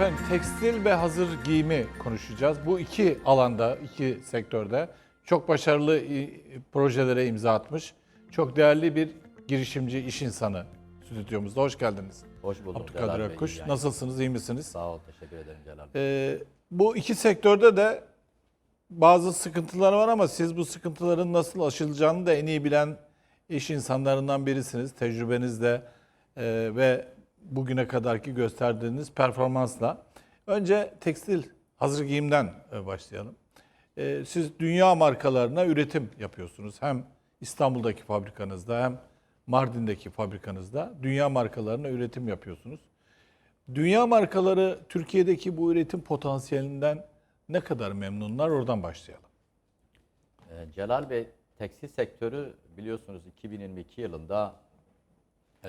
Efendim tekstil ve hazır giyimi konuşacağız. Bu iki alanda, iki sektörde çok başarılı e, projelere imza atmış. Çok değerli bir girişimci, iş insanı stüdyomuzda. Hoş geldiniz. Hoş bulduk Abdülkadir Celal Bey. Akkuş. yayınlar. Nasılsınız, iyi misiniz? Sağ ol, teşekkür ederim Celal Bey. Ee, bu iki sektörde de bazı sıkıntılar var ama siz bu sıkıntıların nasıl aşılacağını da en iyi bilen iş insanlarından birisiniz. Tecrübenizle e, ve bugüne kadarki gösterdiğiniz performansla. Önce tekstil hazır giyimden e, başlayalım. E, siz dünya markalarına üretim yapıyorsunuz. Hem İstanbul'daki fabrikanızda hem Mardin'deki fabrikanızda dünya markalarına üretim yapıyorsunuz. Dünya markaları Türkiye'deki bu üretim potansiyelinden ne kadar memnunlar? Oradan başlayalım. Ee, Celal Bey, tekstil sektörü biliyorsunuz 2022 yılında e,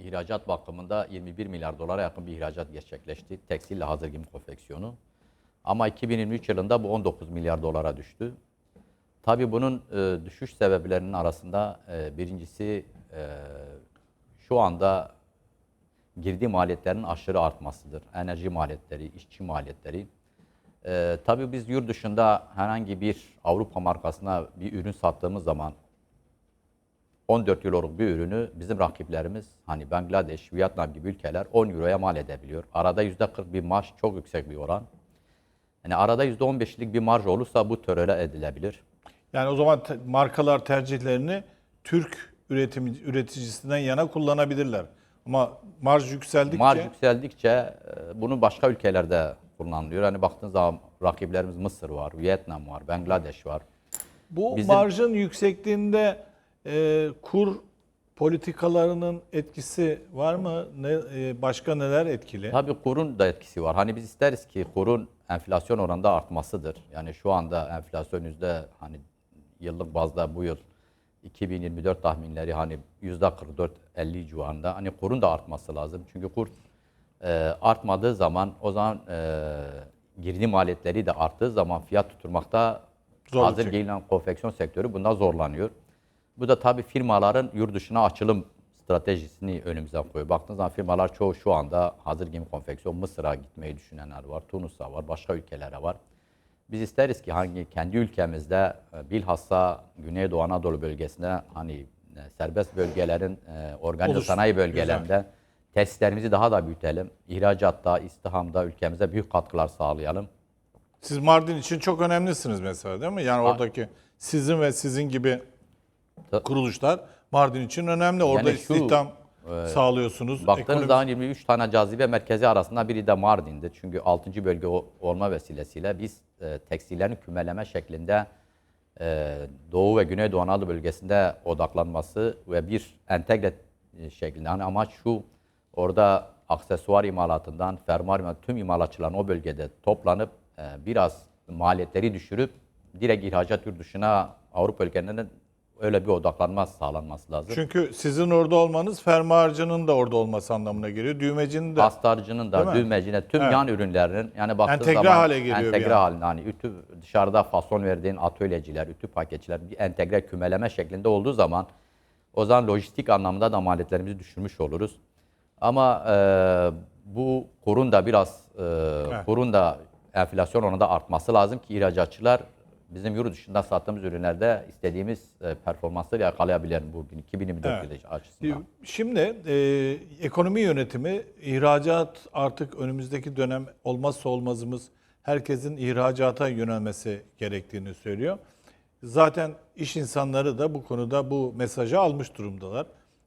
ihracat bakımında 21 milyar dolara yakın bir ihracat gerçekleşti. Tekstille hazır giyim konfeksiyonu. Ama 2023 yılında bu 19 milyar dolara düştü. Tabii bunun e, düşüş sebeplerinin arasında e, birincisi e, şu anda girdi maliyetlerinin aşırı artmasıdır. Enerji maliyetleri, işçi maliyetleri. Ee, tabii biz yurt dışında herhangi bir Avrupa markasına bir ürün sattığımız zaman 14 euroluk bir ürünü bizim rakiplerimiz hani Bangladeş, Vietnam gibi ülkeler 10 euroya mal edebiliyor. Arada %40 bir marj çok yüksek bir oran. Yani arada %15'lik bir marj olursa bu tolere edilebilir. Yani o zaman te- markalar tercihlerini Türk üretim üreticisinden yana kullanabilirler. Ama marj yükseldikçe Marj yükseldikçe e, bunu başka ülkelerde kullanılıyor. Hani baktığınız zaman rakiplerimiz Mısır var, Vietnam var, Bangladeş var. bu bizim- marjın yüksekliğinde e, kur politikalarının etkisi var mı? Ne e, başka neler etkili? Tabii kurun da etkisi var. Hani biz isteriz ki kurun enflasyon oranında artmasıdır. Yani şu anda enflasyon yüzde hani yıllık bazda bu yıl 2024 tahminleri hani yüzde 44-50 civarında. Hani kurun da artması lazım. Çünkü kur e, artmadığı zaman o zaman e, girdi maliyetleri de arttığı zaman fiyat tutturmakta Zorluk hazır giyinen konfeksiyon sektörü bunda zorlanıyor. Bu da tabii firmaların yurt dışına açılım stratejisini önümüze koyuyor. Baktığınız zaman firmalar çoğu şu anda hazır giyim konfeksiyon Mısır'a gitmeyi düşünenler var, Tunus'a var, başka ülkelere var. Biz isteriz ki hangi kendi ülkemizde e, bilhassa Güneydoğu Anadolu bölgesinde hani e, serbest bölgelerin e, organize Olur. sanayi bölgelerinde tesislerimizi daha da büyütelim. İhracatta, istihamda ülkemize büyük katkılar sağlayalım. Siz Mardin için çok önemlisiniz mesela değil mi? Yani oradaki sizin ve sizin gibi kuruluşlar Mardin için önemli. Orada Yani şu, istihdam sağlıyorsunuz. Baktığınız Ekonomi- zaman 23 tane cazibe merkezi arasında biri de Mardin'di. Çünkü 6. bölge olma vesilesiyle biz e, tekstillerin kümeleme şeklinde e, Doğu ve Güneydoğu Anadolu bölgesinde odaklanması ve bir entegre e, şeklinde. Hani amaç şu, orada aksesuar imalatından, fermuar imalatı, tüm imalatçıların o bölgede toplanıp e, biraz maliyetleri düşürüp direkt ihracat yurt dışına Avrupa ülkelerinin öyle bir odaklanma sağlanması lazım. Çünkü sizin orada olmanız fermuarcının da orada olması anlamına geliyor. Düğmecinin de Pastarcının da düğmecine tüm Evet. yan ürünlerinin yani baktığın Entegre zaman hale geliyor entegre an. halinde hani ütü dışarıda fason verdiğin atölyeciler, ütü paketçiler bir entegre kümeleme şeklinde olduğu zaman o zaman lojistik anlamda da maliyetlerimizi düşürmüş oluruz. Ama e, bu kurun da biraz e, kurun da enflasyon oranında artması lazım ki ihracatçılar bizim yurt dışında sattığımız ürünlerde istediğimiz e, performansları yakalayabilelim bu 2024 Evet. yılı açısından. Şimdi e, ekonomi yönetimi, ihracat artık önümüzdeki dönem olmazsa olmazımız herkesin ihracata yönelmesi gerektiğini söylüyor. Zaten iş insanları da bu konuda bu mesajı almış durumdalar.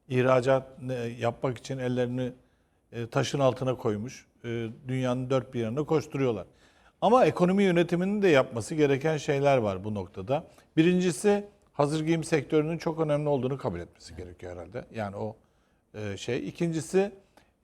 İhracat e, yapmak için ellerini e, taşın altına koymuş. E, Dünyanın dört bir yanına koşturuyorlar. Ama ekonomi yönetiminin de yapması gereken şeyler var bu noktada. Birincisi hazır giyim sektörünün çok önemli olduğunu kabul etmesi gerekiyor herhalde. Yani o e, şey. İkincisi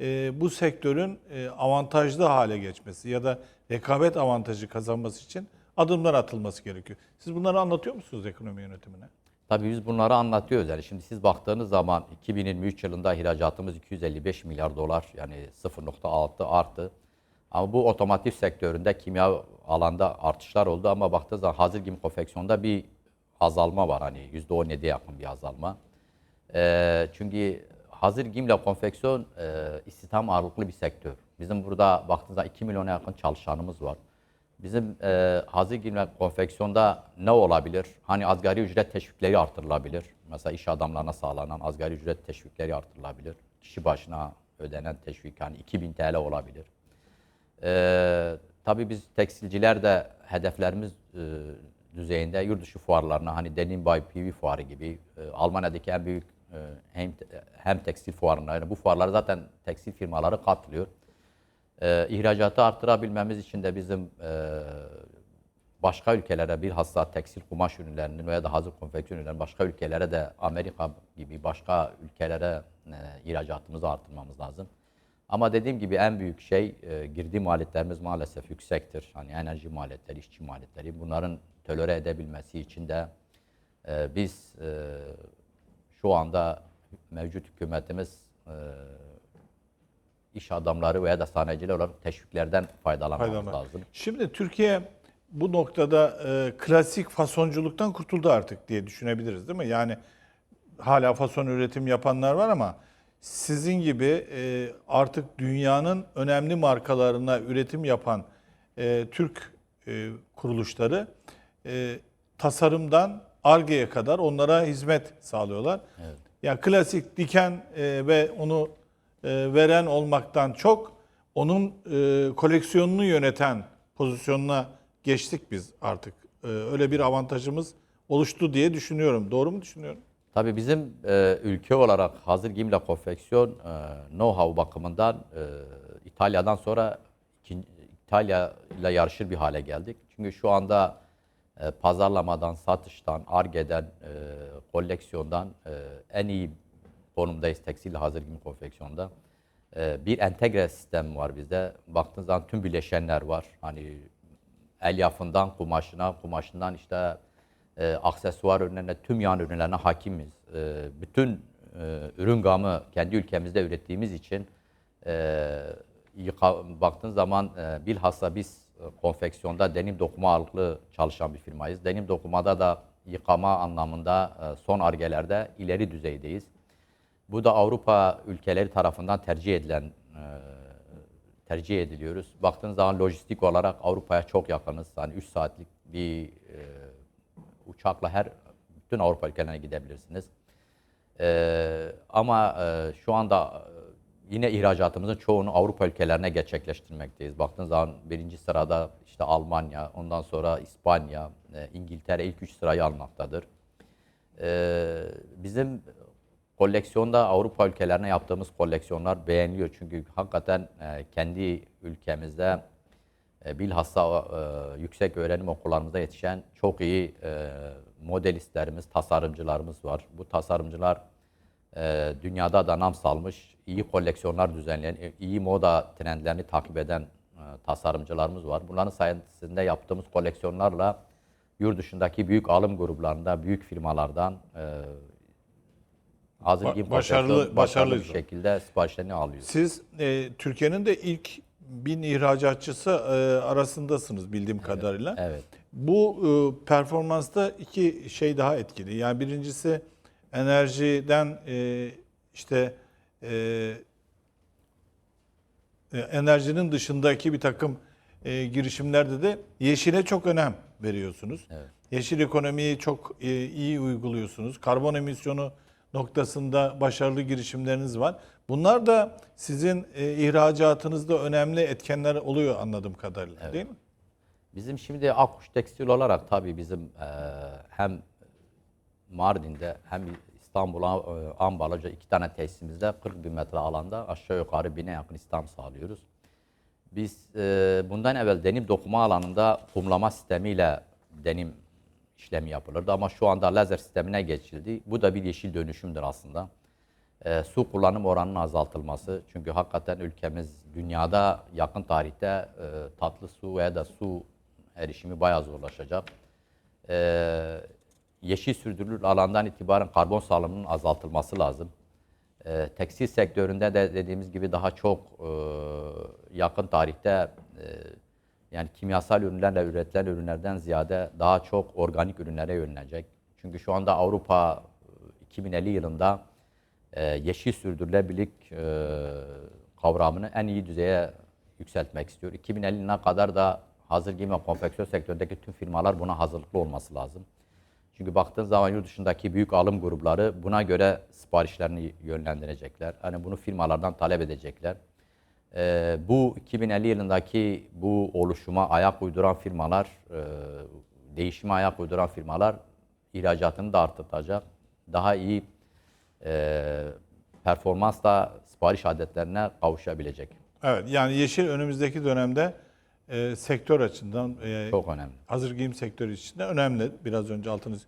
e, bu sektörün e, avantajlı hale geçmesi ya da rekabet avantajı kazanması için adımlar atılması gerekiyor. Siz bunları anlatıyor musunuz ekonomi yönetimine? Tabii biz bunları anlatıyoruz. Yani şimdi siz baktığınız zaman 2023 yılında ihracatımız 255 milyar dolar yani 0.6 arttı. Ama bu otomotiv sektöründe kimya alanda artışlar oldu ama baktığınız zaman hazır giyim konfeksiyonda bir azalma var hani %17'ye yakın bir azalma. Ee, çünkü hazır giyimle konfeksiyon e, istihdam ağırlıklı bir sektör. Bizim burada baktığınızda 2 milyona yakın çalışanımız var. Bizim e, hazır giyim ve konfeksiyonda ne olabilir? Hani asgari ücret teşvikleri artırılabilir. Mesela iş adamlarına sağlanan asgari ücret teşvikleri artırılabilir. Kişi başına ödenen teşvik hani 2000 TL olabilir. Ee, tabii biz tekstilciler de hedeflerimiz e, düzeyinde yurt dışı fuarlarına hani Denim by PV fuarı gibi e, Almanya'daki en büyük e, hem hem tekstil fuarına yani bu fuarlara zaten tekstil firmaları katılıyor. Ee, ihracatı arttırabilmemiz için de bizim e, başka ülkelere bilhassa tekstil kumaş ürünlerinin veya da hazır konfeksiyon ürünlerinin başka ülkelere de Amerika gibi başka ülkelere e, ihracatımızı arttırmamız lazım. Ama dediğim gibi en büyük şey e, girdi maliyetlerimiz maalesef yüksektir. Hani enerji maliyetleri, işçi maliyetleri. Bunların tolere edebilmesi için de e, biz e, şu anda mevcut hükümetimiz e, iş adamları veya da sanayiciler olarak teşviklerden faydalanmamız Faydalanma. lazım. Şimdi Türkiye bu noktada e, klasik fasonculuktan kurtuldu artık diye düşünebiliriz değil mi? Yani hala fason üretim yapanlar var ama sizin gibi e, artık dünyanın önemli markalarına üretim yapan e, Türk e, kuruluşları e, tasarımdan Arge'ye kadar onlara hizmet sağlıyorlar. Yani klasik diken e, ve onu e, veren olmaktan çok onun e, koleksiyonunu yöneten pozisyonuna geçtik biz artık. E, öyle bir avantajımız oluştu diye düşünüyorum. Doğru mu düşünüyorum? Tabii bizim e, ülke olarak hazır giyimle konfeksiyon e, know-how bakımından e, İtalya'dan sonra İtalya ile yarışır bir hale geldik. Çünkü şu anda e, pazarlamadan, satıştan, argeden, e, koleksiyondan e, en iyi konumdayız tekstil hazır giyim konfeksiyonda. E, bir entegre sistem var bizde. Baktığınız zaman tüm bileşenler var. Hani elyafından kumaşına, kumaşından işte e, aksesuar ürünlerine, tüm yan ürünlerine hakimiz. E, bütün e, ürün gamı kendi ülkemizde ürettiğimiz için e, yıka, baktığın zaman e, bilhassa biz e, konfeksiyonda denim dokuma ağırlıklı çalışan bir firmayız. Denim dokumada da yıkama anlamında e, son argelerde ileri düzeydeyiz. Bu da Avrupa ülkeleri tarafından tercih edilen e, tercih ediliyoruz. Baktığınız zaman lojistik olarak Avrupa'ya çok yakınız. Hani 3 saatlik bir e, uçakla her bütün Avrupa ülkelerine gidebilirsiniz. E, ama e, şu anda e, yine ihracatımızın çoğunu Avrupa ülkelerine gerçekleştirmekteyiz. Baktığınız zaman birinci sırada işte Almanya, ondan sonra İspanya, e, İngiltere ilk üç sırayı almaktadır. E, bizim koleksiyonda Avrupa ülkelerine yaptığımız koleksiyonlar beğeniliyor. Çünkü hakikaten e, kendi ülkemizde e, bilhassa e, yüksek öğrenim okullarımızda yetişen çok iyi e, modelistlerimiz, tasarımcılarımız var. Bu tasarımcılar e, dünyada da nam salmış, iyi koleksiyonlar düzenleyen, e, iyi moda trendlerini takip eden e, tasarımcılarımız var. Bunların sayesinde yaptığımız koleksiyonlarla yurt dışındaki büyük alım gruplarında, büyük firmalardan e, hazır Ba- başarılı- koleksiyonu başarılı bir şekilde siparişlerini alıyoruz. Siz e, Türkiye'nin de ilk bin ihracatçısı e, arasındasınız bildiğim kadarıyla. Evet. Bu e, performansta iki şey daha etkili. Yani birincisi enerjiden e, işte e, enerjinin dışındaki bir takım e, girişimlerde de yeşile çok önem veriyorsunuz. Yeşil ekonomiyi çok e, iyi uyguluyorsunuz. Karbon emisyonu noktasında başarılı girişimleriniz var. Bunlar da sizin e, ihracatınızda önemli etkenler oluyor anladığım kadarıyla değil mi? Bizim şimdi Akkuş Tekstil olarak tabii bizim eee, hem Mardin'de hem İstanbul'a e, Ambalaj'a iki tane tesisimizde 40 bin metre alanda aşağı yukarı bine yakın istihdam sağlıyoruz. Biz e, bundan evvel denim dokuma alanında kumlama sistemiyle denim işlemi yapılırdı ama şu anda lazer sistemine geçildi. Bu da bir yeşil dönüşümdür aslında. E, su kullanım oranının azaltılması. Çünkü hakikaten ülkemiz dünyada yakın tarihte e, tatlı su veya da su erişimi bayağı zorlaşacak. E, yeşil sürdürülür alandan itibaren karbon salımının azaltılması lazım. E, tekstil sektöründe de dediğimiz gibi daha çok e, yakın tarihte e, yani kimyasal ürünlerle üretilen ürünlerden ziyade daha çok organik ürünlere yönelecek. Çünkü şu anda Avrupa e, 2050 yılında e, yeşil sürdürülebilirlik e, kavramını en iyi düzeye yükseltmek istiyor. 2050 yılına kadar da hazır giyim ve konfeksiyon sektöründeki tüm firmalar buna hazırlıklı olması lazım. Çünkü baktığın zaman yurt dışındaki büyük alım grupları buna göre siparişlerini yönlendirecekler. Hani bunu firmalardan talep edecekler. Ee, bu 2050 yılındaki bu oluşuma ayak uyduran firmalar, e, değişime ayak uyduran firmalar ihracatını da arttıracak. Daha iyi e, performansla sipariş adetlerine kavuşabilecek. Evet yani yeşil önümüzdeki dönemde e, sektör açısından e, Çok önemli. hazır giyim sektörü için de önemli. Biraz önce altınız.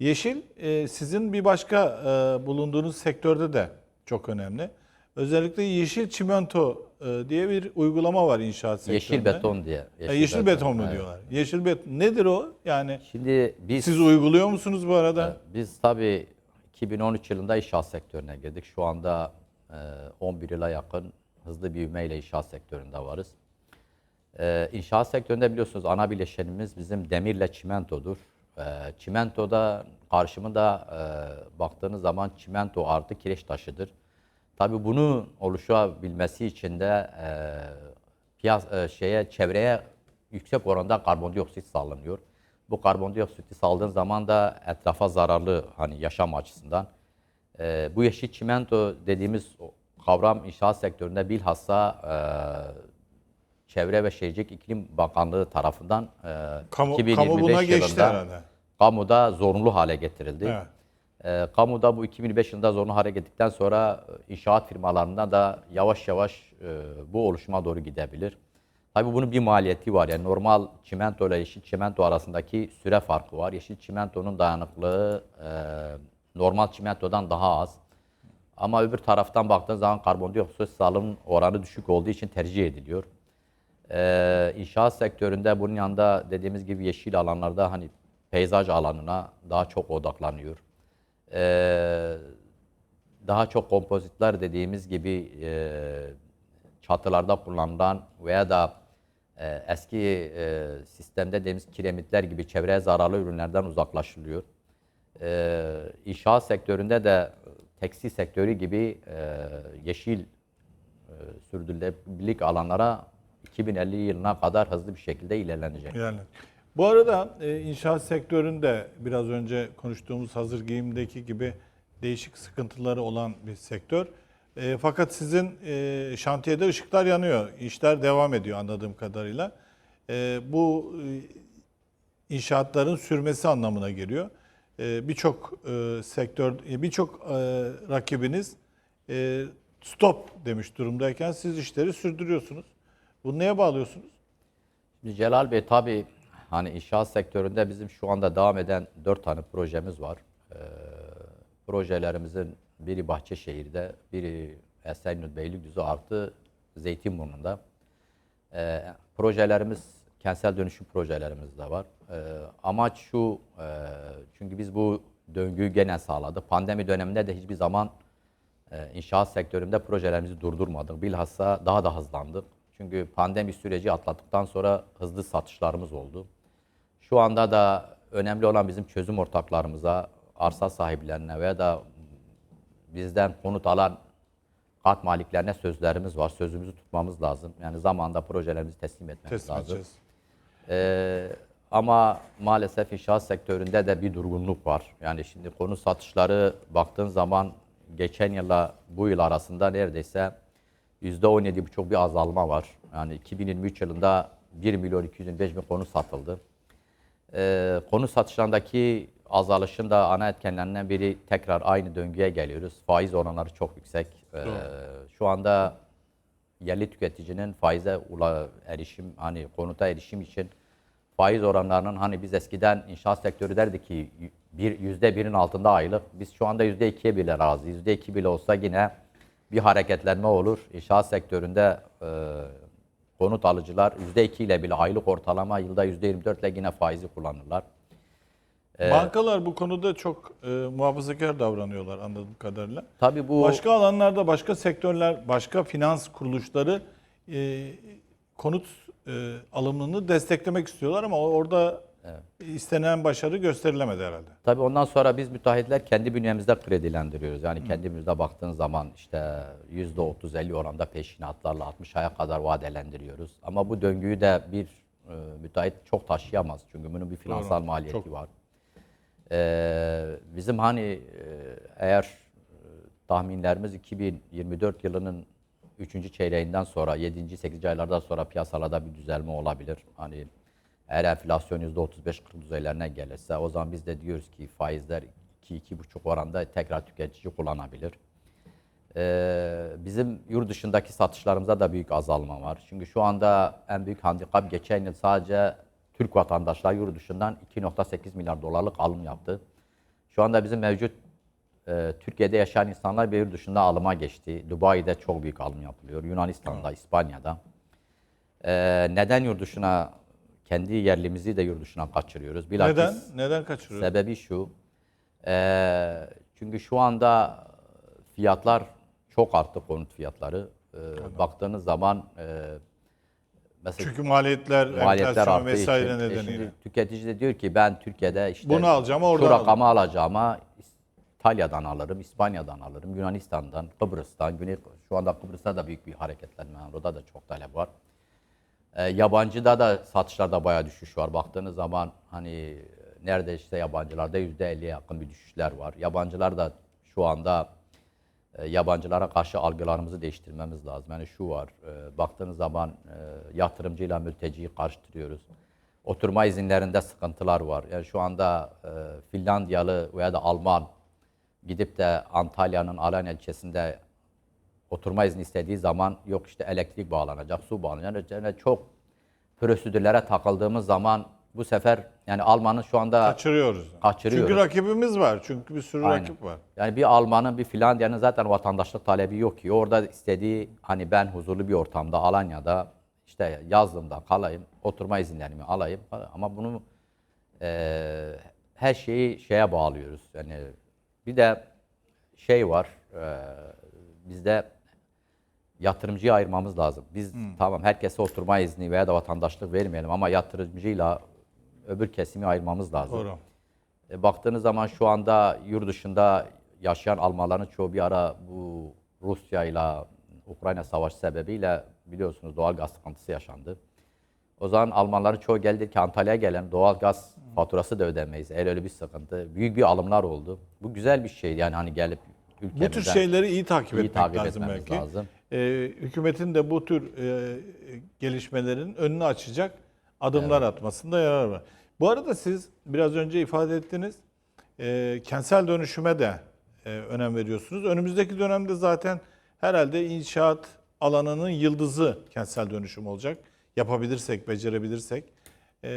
Yeşil e, sizin bir başka e, bulunduğunuz sektörde de çok önemli. Özellikle yeşil çimento e, diye bir uygulama var inşaat sektöründe. Yeşil beton diye. Yeşil, yeşil beton mu evet. diyorlar? Yeşil beton nedir o? Yani Şimdi biz siz uyguluyor musunuz bu arada? Biz tabii 2013 yılında inşaat sektörüne girdik. Şu anda e, 11 yıla yakın hızlı bir ivmeyle inşaat sektöründe varız. E, İnşaat sektöründe biliyorsunuz ana bileşenimiz bizim demirle çimentodur. E, Çimentoda karşımında e, baktığınız zaman çimento artı kireç taşıdır. Tabii bunu oluşabilmesi için de e, piyas e, şeye çevreye yüksek oranda karbondioksit salınıyor. Bu karbondioksiti saldığın zaman da etrafa zararlı hani yaşam açısından. E, bu yeşil çimento dediğimiz kavram inşaat sektöründe bilhassa e, Çevre ve Şehircilik İklim Bakanlığı tarafından e, Kamu, 2025 kamu buna geçti yılında herhalde. kamuda zorunlu hale getirildi. Evet. Ee, kamuda bu 2005 yılında zorunlu hale getirdikten sonra e, inşaat firmalarında da yavaş yavaş e, bu oluşuma doğru gidebilir. Tabii bunun bir maliyeti var. Yani normal çimento ile yeşil çimento arasındaki süre farkı var. Yeşil çimentonun dayanıklığı e, normal çimentodan daha az. Ama öbür taraftan baktığın zaman karbondioksit salım oranı düşük olduğu için tercih ediliyor. Ee, inşaat sektöründe bunun yanında dediğimiz gibi yeşil alanlarda hani peyzaj alanına daha çok odaklanıyor. Ee, daha çok kompozitler dediğimiz gibi e, çatılarda kullanılan veya da e, eski e, sistemde dediğimiz kiremitler gibi çevreye zararlı ürünlerden uzaklaşılıyor. Ee, inşaat sektöründe de tekstil sektörü gibi e, yeşil e, sürdürülebilirlik alanlara 2050 yılına kadar hızlı bir şekilde ilerlenecek. Yani. Bu arada e, inşaat sektöründe biraz önce konuştuğumuz hazır giyimdeki gibi değişik sıkıntıları olan bir sektör. E, fakat sizin e, şantiyede ışıklar yanıyor. İşler devam ediyor anladığım kadarıyla. Bu inşaatların sürmesi anlamına geliyor. E, birçok sektör, birçok rakibiniz stop demiş durumdayken siz işleri sürdürüyorsunuz. Bunu neye bağlıyorsunuz? Celal Bey tabii hani inşaat sektöründe bizim şu anda devam eden dört tane projemiz var. Ee, projelerimizin biri Bahçeşehir'de, biri Esenyurt Beylikdüzü artı Zeytinburnu'nda. Ee, projelerimiz, kentsel dönüşüm projelerimiz de var. Ee, amaç şu, e, çünkü biz bu döngüyü gene sağladık. Pandemi döneminde de hiçbir zaman e, inşaat sektöründe projelerimizi durdurmadık. Bilhassa daha da hızlandık. Çünkü pandemi süreci atlattıktan sonra hızlı satışlarımız oldu. Şu anda da önemli olan bizim çözüm ortaklarımıza, arsa sahiplerine veya da bizden konut alan kat maliklerine sözlerimiz var. Sözümüzü tutmamız lazım. Yani zamanda projelerimizi teslim etmemiz Teslim lazım. edeceğiz. Ee, ama maalesef inşaat sektöründe de bir durgunluk var. Yani şimdi konu satışları baktığın zaman geçen yılla bu yıl arasında neredeyse %17,5 bir azalma var. Yani 2023 yılında 1 milyon 225 bin konu satıldı. Ee, konu satışlarındaki azalışın da ana etkenlerinden biri tekrar aynı döngüye geliyoruz. Faiz oranları çok yüksek. Ee, şu anda yerli tüketicinin faize ula, erişim hani konuta erişim için faiz oranlarının hani biz eskiden inşaat sektörü derdi ki bir yüzde birin altında aylık. Biz şu anda yüzde ikiye bile razı. Yüzde iki bile olsa yine bir hareketlenme olur. İnşaat sektöründe e, konut alıcılar yüzde iki ile bile aylık ortalama yılda yüzde yirmi dört ile yine faizi kullanırlar. Bankalar bu konuda çok e, muhafazakar davranıyorlar anladığım kadarıyla. Tabii bu Başka alanlarda, başka sektörler, başka finans kuruluşları e, konut e, alımını desteklemek istiyorlar ama orada istenen başarı gösterilemedi herhalde. Tabii ondan sonra biz müteahhitler kendi bünyemizde kredilendiriyoruz. Yani kendimizde baktığın zaman işte %30-50 oranda peşinatlarla 60 aya kadar vadelendiriyoruz. Ama bu döngüyü de bir e, müteahhit çok taşıyamaz. Çünkü bunun bir finansal Doğru, maliyeti çok. var. Ee, bizim hani e, eğer e, tahminlerimiz 2024 yılının 3. çeyreğinden sonra 7. 8. aylardan sonra piyasalarda bir düzelme olabilir. Hani eğer enflasyon %35-40 düzeylerine gelirse o zaman biz de diyoruz ki faizler 2-2,5 oranda tekrar tüketici kullanabilir. Ee, bizim yurt dışındaki satışlarımızda da büyük azalma var. Çünkü şu anda en büyük handikap geçen yıl sadece Türk vatandaşlar yurt dışından 2.8 milyar dolarlık alım yaptı. Şu anda bizim mevcut e, Türkiye'de yaşayan insanlar bir yurt dışında alıma geçti. Dubai'de çok büyük alım yapılıyor. Yunanistan'da, İspanya'da. Ee, neden yurt dışına, kendi yerlimizi de yurt dışına kaçırıyoruz? Bilakis Neden? Neden kaçırıyor? Sebebi şu. eee, çünkü şu anda fiyatlar çok arttı konut fiyatları. Eee, baktığınız zaman eee mesela Çünkü maliyetler, maliyetler arttığı vesaire için, e, nedeniyle. şimdi tüketici de diyor ki ben Türkiye'de işte Bunu alacağım, oradan şu rakamı alacağıma İtalya'dan alırım, İspanya'dan alırım, Yunanistan'dan, Kıbrıs'tan, Güney şu anda Kıbrıs'ta da büyük bir hareketlenme var. Orada da çok talep var. E, yabancıda da satışlarda bayağı düşüş var. Baktığınız zaman hani nerede işte yabancılarda %50'ye yakın bir düşüşler var. Yabancılar da şu anda e, yabancılara karşı algılarımızı değiştirmemiz lazım. Yani şu var, e, baktığınız zaman e, yatırımcıyla mülteciyi karıştırıyoruz. Oturma izinlerinde sıkıntılar var. Yani şu anda e, Finlandiyalı veya da Alman gidip de Antalya'nın Alanya ilçesinde oturma izni istediği zaman yok işte elektrik bağlanacak, su bağlanacak. Yani çok prosedürlere takıldığımız zaman bu sefer yani Alman'ın şu anda Kaçırıyoruz. Kaçırıyoruz. Çünkü rakibimiz var. Çünkü bir sürü Aynen. rakip var. Yani bir Alman'ın bir Finlandiya'nın zaten vatandaşlık talebi yok ki. Orada istediği hani ben huzurlu bir ortamda Alanya'da işte yazlığımda kalayım, oturma izinlerimi alayım ama bunu eee, her şeyi şeye bağlıyoruz. Yani bir de şey var eee, bizde yatırımcıyı ayırmamız lazım. Biz tamam herkese oturma izni veya da vatandaşlık vermeyelim ama yatırımcıyla öbür kesimi ayırmamız lazım. Doğru. E, baktığınız zaman şu anda yurt dışında yaşayan Almanların çoğu bir ara bu Rusya ile Ukrayna savaşı sebebiyle biliyorsunuz doğal gaz sıkıntısı yaşandı. O zaman Almanların çoğu geldi ki Antalya'ya gelen doğal gaz faturası da ödemeyiz. Eğer öyle bir sıkıntı. Büyük bir alımlar oldu. Bu güzel bir şey yani hani gelip Bu ülkemizden tür şeyleri iyi takip iyi etmek takip lazım etmemiz belki. lazım. Ee, hükümetin de bu tür e, gelişmelerin önünü açacak adımlar atmasında yarar var. Bu arada siz biraz önce ifade ettiniz, e, kentsel dönüşüme de e, önem veriyorsunuz. Önümüzdeki dönemde zaten herhalde inşaat alanının yıldızı kentsel dönüşüm olacak. Yapabilirsek, becerebilirsek. E,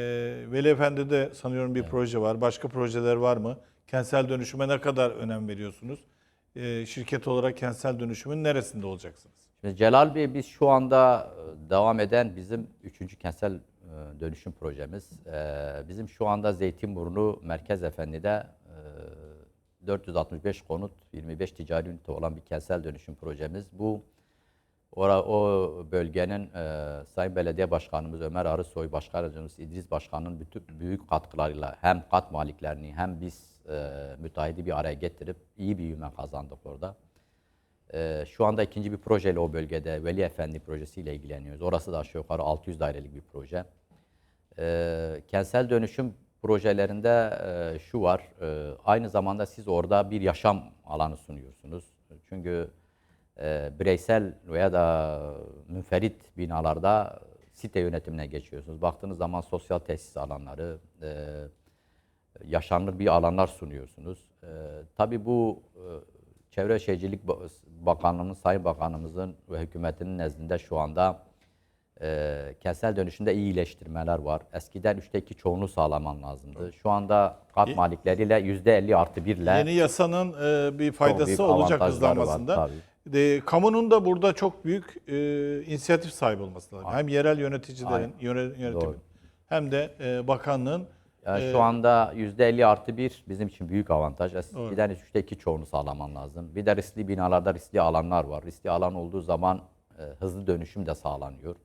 Veli Efendi'de sanıyorum bir proje var. Başka projeler var mı? Kentsel dönüşüme ne kadar önem veriyorsunuz? E, şirket olarak kentsel dönüşümün neresinde olacaksınız? Şimdi Celal Bey biz şu anda e, devam eden bizim üçüncü kentsel e, dönüşüm projemiz. E, Bizim şu anda Zeytinburnu Merkez Efendi'de e, 465 konut, 25 ticari ünite olan bir kentsel dönüşüm projemiz. Bu ora, o bölgenin e, Sayın Belediye Başkanımız Ömer Arısoy, Başkanımız İdris Başkan'ın bütün büyük katkılarıyla hem kat maliklerini hem biz e, müteahhidi bir araya getirip iyi bir büyüme kazandık orada. Ee, şu anda ikinci bir projeyle o bölgede Veli Efendi projesiyle ilgileniyoruz. Orası da aşağı yukarı 600 dairelik bir proje. Ee, kentsel dönüşüm projelerinde e, şu var. e, aynı zamanda siz orada bir yaşam alanı sunuyorsunuz. Çünkü e, bireysel veya da münferit binalarda site yönetimine geçiyorsunuz. Baktığınız zaman sosyal tesis alanları, e, yaşanır bir alanlar sunuyorsunuz. Ee, tabii bu e, Çevre Şehircilik Ba- Bakanlığımız, Sayın Bakanımızın ve hükümetinin nezdinde şu anda e, kentsel dönüşümde iyi iyileştirmeler var. Eskiden üçte iki çoğunluğu sağlaman lazımdı. Şu anda kat malikleriyle yüzde elli artı birle Yeni yasanın e, bir büyük faydası olacak avantajları var, hızlanmasında. tabii. De, kamunun da burada çok büyük e, inisiyatif sahibi olması lazım. Hem yerel yöneticilerin, yöne- yönetimin Doğru. hem de e, bakanlığın Yani Ee, şu anda yüzde elli artı bir bizim için büyük avantaj. Eskiden üçte iki çoğunu sağlaman lazım. Bir de riskli binalarda riskli alanlar var. Riskli alan olduğu zaman e, hızlı dönüşüm de sağlanıyor.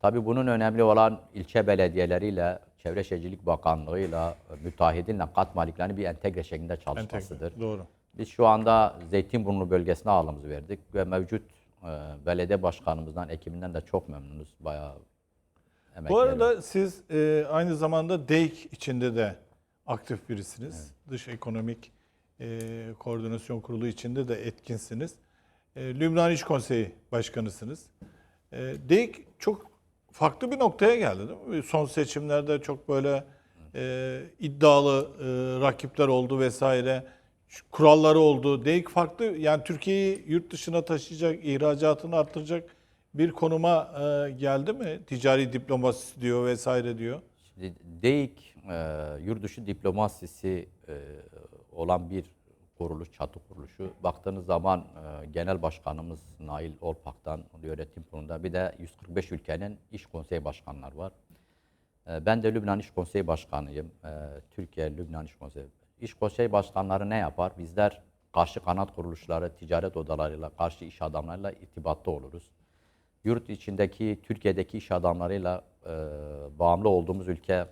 Tabii bunun önemli olan ilçe belediyeleriyle Çevre Şehircilik Bakanlığı'yla, e, müteahhidinle kat maliklerini bir entegre şeklinde çalışmasıdır. Entegre, Doğru. Biz şu anda Zeytinburnu bölgesine ağırlığımızı verdik ve mevcut e, belediye başkanımızdan, ekibinden de çok memnunuz. Bayağı emek Bu arada siz e, aynı zamanda DEİK içinde de aktif birisiniz. Dış Ekonomik e, Koordinasyon Kurulu içinde de etkinsiniz. E, Lübnan İş Konseyi Başkanısınız. E, DEİK çok farklı bir noktaya geldi değil mi? Son seçimlerde çok böyle e, iddialı e, rakipler oldu vesaire. Kuralları oldu. DEİK farklı yani Türkiye'yi yurt dışına taşıyacak, ihracatını arttıracak bir konuma e, geldi mi? Ticari diplomasisi diyor vesaire diyor. Şimdi DEİK, e, yurt dışı diplomasisi e, olan bir kuruluş, çatı kuruluşu. Baktığınız zaman e, Genel Başkanımız Nail Olpak'tan yönetim kurulunda bir de 145 ülkenin iş konseyi başkanları var. Ben de Lübnan İş Konseyi Başkanıyım. Türkiye Lübnan İş Konseyi. İş Konseyi Başkanları ne yapar? Bizler karşı kanat kuruluşları, ticaret odalarıyla, karşı iş adamlarıyla irtibatta oluruz yurt içindeki, Türkiye'deki iş adamlarıyla e, bağımlı olduğumuz ülke,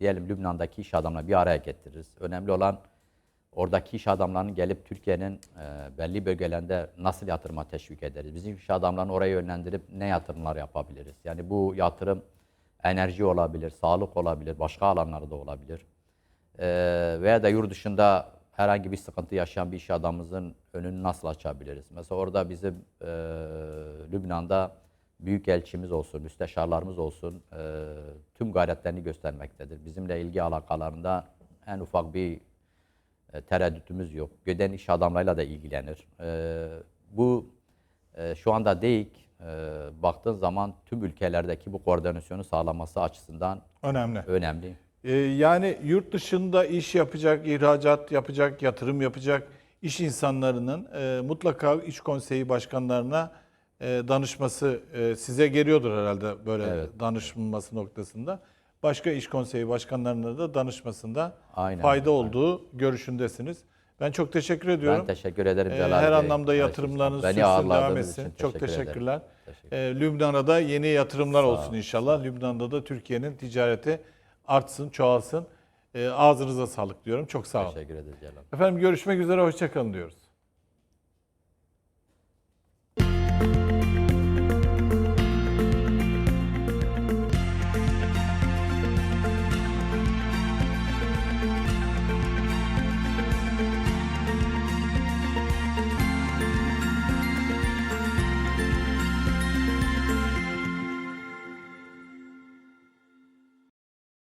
diyelim Lübnan'daki iş adamlarını bir araya getiririz. Önemli olan oradaki iş adamlarının gelip Türkiye'nin e, belli bölgelerinde nasıl yatırıma teşvik ederiz? Bizim iş adamlarını oraya yönlendirip ne yatırımlar yapabiliriz? Yani bu yatırım enerji olabilir, sağlık olabilir, başka alanlarda da olabilir. Ee, veya da yurt dışında herhangi bir sıkıntı yaşayan bir iş adamımızın önünü nasıl açabiliriz? Mesela orada bizim e, Lübnan'da büyük elçimiz olsun, müsteşarlarımız olsun e, tüm gayretlerini göstermektedir. Bizimle ilgi alakalarında en ufak bir e, tereddütümüz yok. Göden iş adamlarıyla da ilgilenir. E, bu e, şu anda DEİK e, baktığın zaman tüm ülkelerdeki bu koordinasyonu sağlaması açısından Önemli. önemli. E, yani yurt dışında iş yapacak, ihracat yapacak, yatırım yapacak iş insanlarının e, mutlaka iş konseyi başkanlarına e, danışması e, size geliyordur herhalde böyle Evet. danışılması noktasında. Başka iş konseyi başkanlarına da danışmasında Aynen. fayda olduğu görüşündesiniz. Ben çok teşekkür ediyorum. Ben teşekkür ederim Ee, Celal Her Bey. anlamda yatırımlarınız sürsün, devam etsin. Çok teşekkür ederim. teşekkürler. Teşekkür Ee, Lübnan'a da yeni yatırımlar olsun inşallah. Lübnan'da da Türkiye'nin ticareti artsın, çoğalsın. Ee, ağzınıza sağlık diyorum. Çok sağ olun. Teşekkür ederiz Celal. Efendim görüşmek üzere, hoşçakalın diyoruz.